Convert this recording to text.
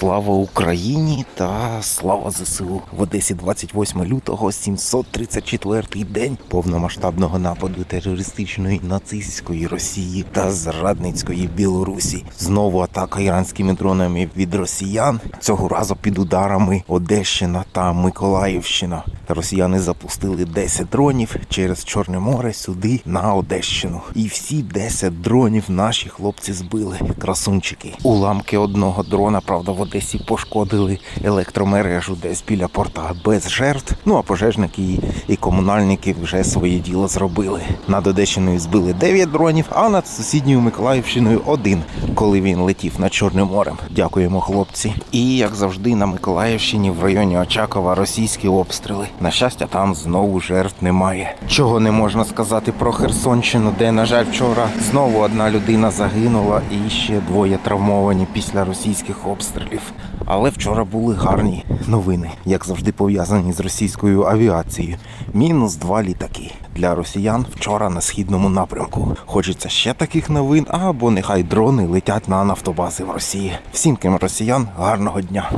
Слава Україні та слава ЗСУ в Одесі 28 лютого, 734-й день повномасштабного нападу терористичної нацистської Росії та зрадницької Білорусі. Знову атака іранськими дронами від росіян. Цього разу під ударами Одещина та Миколаївщина. Росіяни запустили 10 дронів через Чорне море сюди на Одещину. І всі 10 дронів наші хлопці збили. Красунчики. Уламки одного дрона, правда, в Одесі пошкодили електромережу десь біля порта без жертв. Ну а пожежники і, комунальники вже своє діло зробили. Над Одещиною збили 9 дронів, а над сусідньою Миколаївщиною один, коли він летів над Чорним морем. Дякуємо, хлопці. І як завжди, на Миколаївщині в районі Очакова російські обстріли. На щастя, там знову жертв немає. Чого не можна сказати про Херсонщину, де, на жаль, вчора знову одна людина загинула і ще двоє травмовані після російських обстрілів. Але вчора були гарні новини, як завжди пов'язані з російською авіацією. Мінус два літаки для росіян вчора на східному напрямку. Хочеться ще таких новин, або нехай дрони летять на нафтобази в Росії. Всім ким росіян, гарного дня.